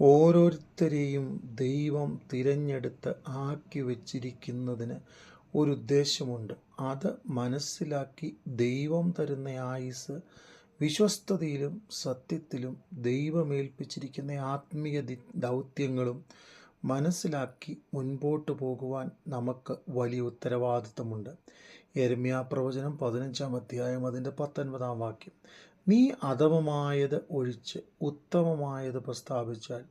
ഓരോരുത്തരെയും ദൈവം തിരഞ്ഞെടുത്ത് ആക്കി വച്ചിരിക്കുന്നതിന് ഒരു ഉദ്ദേശമുണ്ട്. അത് മനസ്സിലാക്കി ദൈവം തരുന്ന ആയുസ് വിശ്വസ്തതയിലും സത്യത്തിലും ദൈവമേൽപ്പിച്ചിരിക്കുന്ന ആത്മീയ ദൗത്യങ്ങളും മനസ്സിലാക്കി മുൻപോട്ട് പോകുവാൻ നമുക്ക് വലിയ ഉത്തരവാദിത്വമുണ്ട്. എരുമ്യാ പ്രവചനം പതിനഞ്ചാം അധ്യായം അതിന്റെ പത്തൊൻപതാം വാക്യം. നീ അധമമായത് ഒഴിച്ച് ഉത്തമമായത് പ്രസ്താവിച്ചാൽ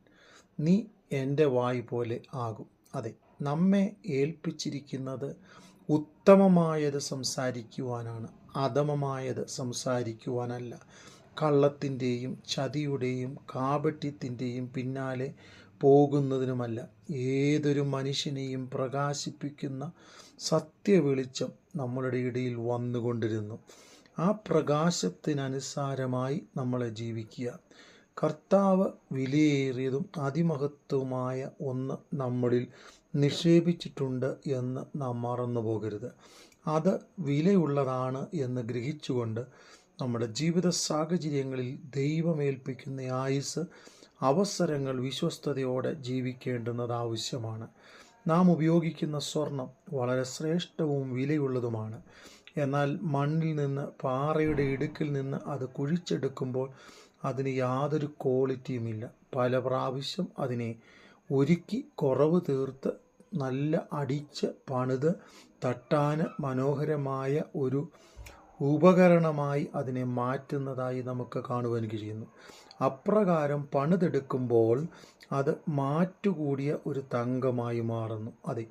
നീ എന്റെ വായ് പോലെ ആകും. അതെ നമ്മെ ഏൽപ്പിച്ചിരിക്കുന്നത് ഉത്തമമായത് സംസാരിക്കുവാനാണ്. അധമമായത് സംസാരിക്കുവാനല്ല. കള്ളത്തിന്റെയും ചതിയുടെയും കാപട്യത്തിന്റെയും പിന്നാലെ പോകുന്നതിനുമല്ല. ഏതൊരു മനുഷ്യനെയും പ്രകാശിപ്പിക്കുന്ന സത്യവെളിച്ചം നമ്മളുടെ ഇടയിൽ വന്നുകൊണ്ടിരുന്നു. ആ പ്രകാശത്തിനനുസാരമായി നമ്മളെ ജീവിക്കുക. കർത്താവ് വിലയേറിയതും അതിമഹത്വമായ ഒന്ന് നമ്മളിൽ നിക്ഷേപിച്ചിട്ടുണ്ട് എന്ന് നാം മറന്നു പോകരുത്. അത് വിലയുള്ളതാണ് എന്ന് ഗ്രഹിച്ചുകൊണ്ട് നമ്മുടെ ജീവിത സാഹചര്യങ്ങളിൽ ദൈവമേൽപ്പിക്കുന്ന ആയുസ് അവസരങ്ങൾ വിശ്വസ്തയോടെ ജീവിക്കേണ്ടുന്നത് ആവശ്യമാണ്. നാം ഉപയോഗിക്കുന്ന സ്വർണം വളരെ ശ്രേഷ്ഠവും വിലയുള്ളതുമാണ്. എന്നാൽ മണ്ണിൽ നിന്ന് പാറയുടെ ഇടുക്കിൽ നിന്ന് അത് കുഴിച്ചെടുക്കുമ്പോൾ അതിന് യാതൊരു ക്വാളിറ്റിയുമില്ല. പല പ്രാവശ്യം അതിനെ ഒരുക്കി കുറവ് തീർത്ത് നല്ല അടിച്ച് പണിത് തട്ടാന് മനോഹരമായ ഒരു ഉപകരണമായി അതിനെ മാറ്റുന്നതായി നമുക്ക് കാണുവാൻ കഴിയുന്നു അപ്രകാരം പണിതെടുക്കുമ്പോൾ അത് മാറ്റുകൂടിയ ഒരു തങ്കമായി മാറുന്നു. അതെ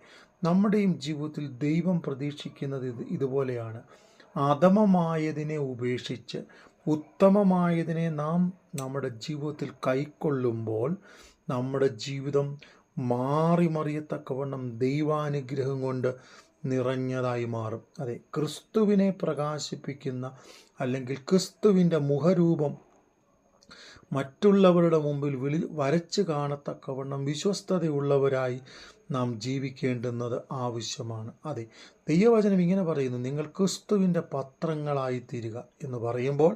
നമ്മുടെയും ജീവിതത്തിൽ ദൈവം പ്രതീക്ഷിക്കുന്നത് ഇത് ഇതുപോലെയാണ്. അധമമായതിനെ ഉപേക്ഷിച്ച് ഉത്തമമായതിനെ നാം നമ്മുടെ ജീവിതത്തിൽ കൈക്കൊള്ളുമ്പോൾ നമ്മുടെ ജീവിതം മാറി മറിയത്തക്കവണ്ണം ദൈവാനുഗ്രഹം കൊണ്ട് നിറഞ്ഞതായി മാറും. അതെ ക്രിസ്തുവിനെ പ്രകാശിപ്പിക്കുന്ന അല്ലെങ്കിൽ ക്രിസ്തുവിന്റെ മുഖരൂപം മറ്റുള്ളവരുടെ മുമ്പിൽ വിളി വരച്ച് കാണത്തക്കവണ്ണം വിശ്വസ്തതയുള്ളവരായി നാം ജീവിക്കേണ്ടുന്നത് ആവശ്യമാണ്. അതെ ദൈവവചനം ഇങ്ങനെ പറയുന്നു നിങ്ങൾ ക്രിസ്തുവിന്റെ പത്രങ്ങളായി തീരുക എന്ന് പറയുമ്പോൾ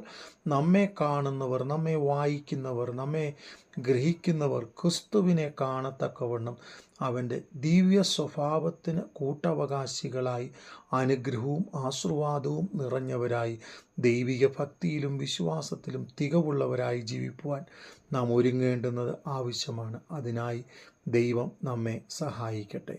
നമ്മെ കാണുന്നവർ നമ്മെ വായിക്കുന്നവർ നമ്മെ ഗ്രഹിക്കുന്നവർ ക്രിസ്തുവിനെ കാണത്തക്കവണ്ണം അവന്റെ ദിവ്യ സ്വഭാവത്തിന് കൂട്ടവകാശികളായി അനുഗ്രഹവും ആശീർവാദവും നിറഞ്ഞവരായി ദൈവിക ഭക്തിയിലും വിശ്വാസത്തിലും തികവുള്ളവരായി ജീവിക്കുവാൻ നാം ഒരുങ്ങേണ്ടുന്നത് ആവശ്യമാണ്. അതിനായി ദൈവം നമ്മെ സഹായിക്കട്ടെ.